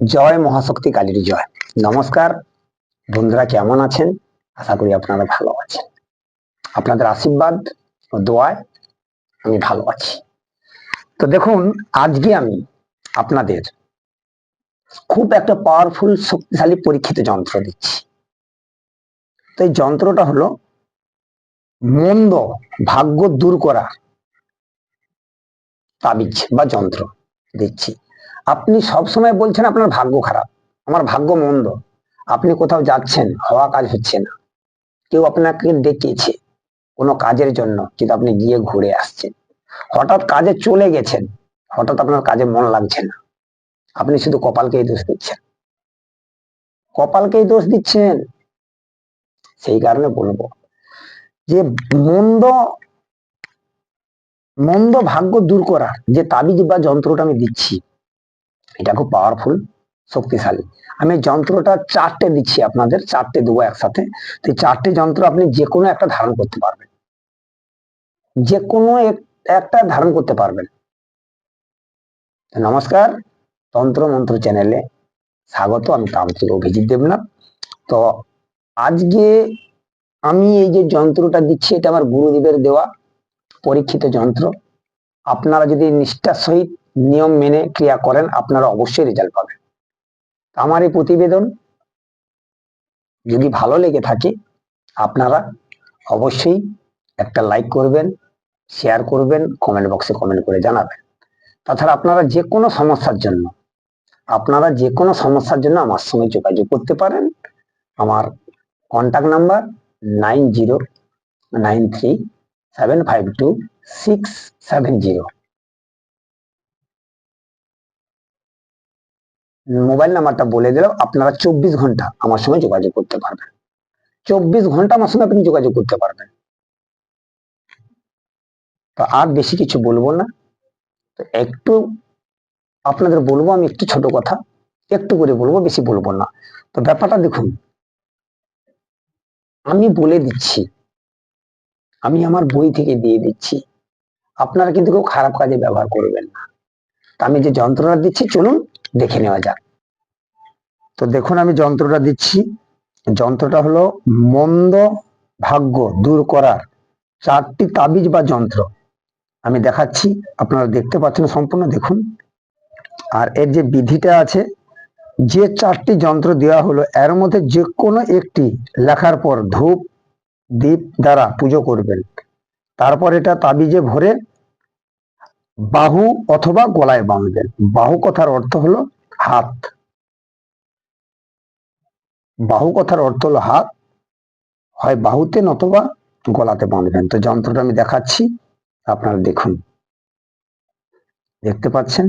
জয় মহাশক্তি কালীর জয়। নমস্কার। বন্ধুরা কেমন আছেন? আশা করি আপনারা ভালো আছেন। আপনাদের আশীর্বাদ ও দোয়ায় আমি ভালো আছি। তো দেখুন, আজকে আমি আপনাদের খুব একটা পাওয়ারফুল শক্তিশালী পরীক্ষিত যন্ত্র দিচ্ছি। তো এই যন্ত্রটা হলো মন্দ ভাগ্য দূর করা তাবিজ বা যন্ত্র দিচ্ছি। আপনি সব সময় বলছেন আপনার ভাগ্য খারাপ, আমার ভাগ্য মন্দ। আপনি কোথাও যাচ্ছেন, হওয়া কাজ হচ্ছে না। কেউ আপনাকে ডেকেছে কোনো কাজের জন্য, কিন্তু আপনি গিয়ে ঘুরে আসছেন। হঠাৎ কাজে চলে গেছেন, হঠাৎ আপনার কাজে মন লাগছে না। আপনি শুধু কপালকেই দোষ দিচ্ছেন। কপালকেই দোষ দিচ্ছেন? সেই কারণে বলব যে মন্দ মন্দ ভাগ্য দূর করার যে তাবিজ বা যন্ত্রটা আমি দিচ্ছি এটা খুব পাওয়ারফুল শক্তিশালী। আমি যন্ত্রটা চারটে দিচ্ছি আপনাদের, চারটে দেবো একসাথে। তো চারটে যন্ত্র আপনি যে কোনো একটা ধারণ করতে পারবেন। যে কোনো এক- একটা ধারণ করতে পারবেন। নমস্কার, তন্ত্র মন্ত্র চ্যানেলে স্বাগত, আমি তান্ত্রিক অভিজিৎ দেবনাথ। তো আজকে আমি এই যে যন্ত্রটা দিচ্ছি, এটা আমার গুরুদেবের দেওয়া পরীক্ষিত যন্ত্র। আপনারা যদি নিষ্ঠার সহিত নিয়ম মেনে ক্রিয়া করেন, আপনারা অবশ্যই রেজাল্ট পাবেন। আমার এই প্রতিবেদন, যদি ভালো লেগে থাকে, আপনারা অবশ্যই একটা লাইক করবেন শেয়ার করবেন কমেন্ট বক্সে কমেন্ট করে জানাবেন। তাছাড়া আপনারা যে কোনো সমস্যার জন্য, আপনারা যে কোনো সমস্যার জন্য আমার সঙ্গে যোগাযোগ করতে পারেন। আমার contact number nine zero nine three seven five two six seven zero mobile নাম্বারটা বলে দিলাম আপনারা চব্বিশ ঘণ্টা আমার সঙ্গে যোগাযোগ করতে পারবেন। চব্বিশ ঘণ্টা আমার সঙ্গে আপনি যোগাযোগ করতে পারবেন। তো আর বেশি কিছু বলব না। তো একটু আপনাদের বলব, আমি একটু ছোট কথা, একটু করে বলব, বেশি বলব না। তো ব্যাপারটা দেখুন, আমি বলে দিচ্ছি, আমি আমার বই থেকে দিয়ে দিচ্ছি। আপনারা কিন্তু কেউ খারাপ কাজে ব্যবহার করবেন না। আমি যে যন্ত্রটা দিচ্ছি, চলুন দেখে নেওয়া যাক। তো দেখুন আমি যন্ত্রটা দিচ্ছি। যন্ত্রটা হলো মন্দ ভাগ্য দূর করার চারটি তাবিজ বা যন্ত্র। আমি দেখাচ্ছি, আপনারা দেখতে পাচ্ছেন সম্পূর্ণ, দেখুন। আর এর যে বিধিটা আছে, যে চারটি যন্ত্র দেওয়া হলো, এর মধ্যে যে কোনো একটি লেখার পর ধূপ দ্বীপ দ্বারা পুজো করবেন। তারপর এটা তাবিজে ভরে বাহু অথবা গলায় বাঁধবেন বাহু কথার অর্থ হলো হাত। বাহু কথার অর্থ হলো হাত। হয় বাহুতে নতবা গলাতে বাঁধবেন। তো যন্ত্রটা আমি দেখাচ্ছি, আপনারা দেখুন। দেখতে পাচ্ছেন?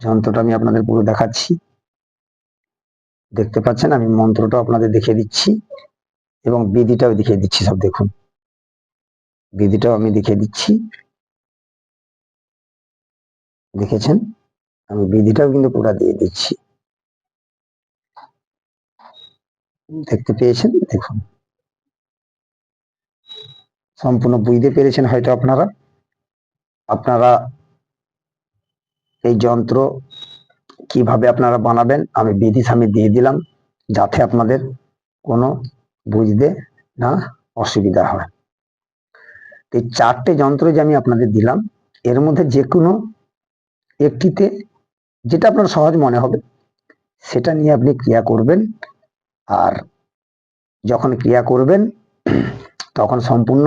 যন্ত্রটা আমি আপনাদের পুরো দেখাচ্ছি। দেখতে পাচ্ছেন? আমি মন্ত্রটা আপনাদের দেখিয়ে দিচ্ছি এবং বিধিটাও দেখিয়ে দিচ্ছি, সব দেখুন। বিধিটাও আমি দেখিয়ে দিচ্ছি। দেখেছেন? আমি বিধিটাও কিন্তু পুরো দিয়ে দিচ্ছি। দেখতে পেয়েছেন? দেখুন। সম্পূর্ণ বুঝতে পেরেছেন হয়তো আপনারা? আপনারা এই যন্ত্র কীভাবে আপনারা বানাবেন? আমি বিধি সামনে দিয়ে দিলাম যাতে আপনাদের কোনো বুঝতে না অসুবিধা হয়। এই চারটে যন্ত্র যে আমি আপনাদের দিলাম, এর মধ্যে যে কোনো একটিতে যেটা আপনার সহজ মনে হবে, সেটা নিয়ে আপনি ক্রিয়া করবেন। আর যখন ক্রিয়া করবেন, তখন সম্পূর্ণ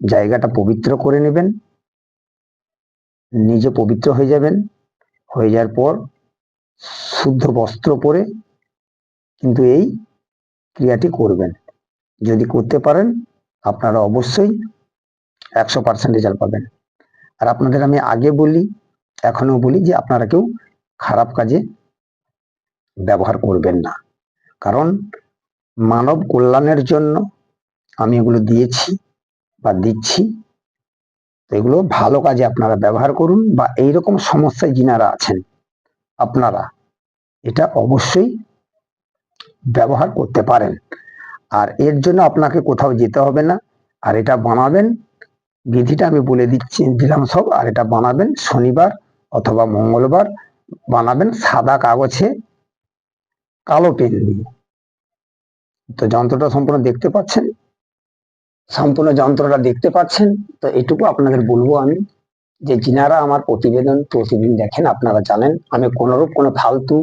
জায়গাটা পবিত্র করে নেবেন। নিজে পবিত্র হয়ে যাবেন। হয়ে যাওয়ার পর শুদ্ধ বস্ত্র পরে কিন্তু এই ক্রিয়াটি করবেন। যদি করতে পারেন, আপনারা অবশ্যই একশো পার্সেন্ট রেজাল্ট পাবেন। আর আপনাদের আমি আগে বলি এখনও বলি যে আপনারা কেউ খারাপ কাজে ব্যবহার করবেন না। কারণ মানব কল্যাণের জন্য আমি এগুলো দিয়েছি বা দিচ্ছি। এগুলো ভালো কাজে আপনারা ব্যবহার করুন বা এইরকম সমস্যায় যিনারা আছেন, আপনারা এটা অবশ্যই ব্যবহার করতে পারেন। আর এর জন্য আপনাকে কোথাও যেতে হবে না। আর এটা বানাবেন, বিধিটা আমি বলে দিচ্ছি, দিলাম সব, আর এটা বানাবেন শনিবার অথবা মঙ্গলবার বানাবেন সাদা কাগজে কালো পেন দিয়ে। তো যন্ত্রটা সম্পূর্ণ দেখতে পাচ্ছেন? সম্পূর্ণ যন্ত্রটা দেখতে পাচ্ছেন? তো এটুকু আপনাদের বলব আমি যে যিনারা আমার প্রতিবেদন, প্রতিদিন দেখেন, আপনারা জানেন, আমি কোনোরূপ কোনো ফালতু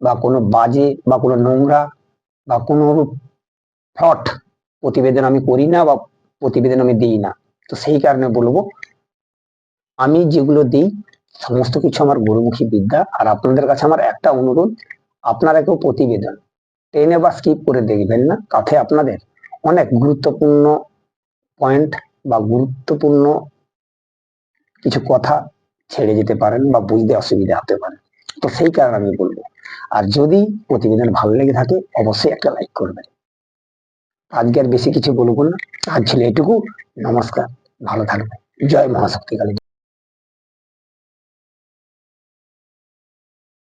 বা কোনো বাজে বা কোনো নোংরা বা কোনোরূপ ফ্রড প্রতিবেদন আমি করি না বা প্রতিবেদন আমি দিই না। তো সেই কারণে বলব, আমি যেগুলো দিই সমস্ত কিছু আমার গুরুমুখী বিদ্যা। আর আপনাদের কাছে আমার একটা অনুরোধ, আপনারা কেউ প্রতিবেদন টেনে বা স্কিপ করে দেখবেন না। তাতে আপনাদের অনেক গুরুত্বপূর্ণ পয়েন্ট বা গুরুত্বপূর্ণ কিছু কথা ছেড়ে যেতে পারেন বা বুঝতে অসুবিধা হতে পারে। তো সেই কারণে আমি বলব, আর যদি প্রতিবেদন ভালো লেগে থাকে, অবশ্যই একটা লাইক করবেন। আজকে আর বেশি কিছু বলব না। আজ ছিল এটুকু নমস্কার। ভালো থাকবেন। জয় মহাশক্তিকালী।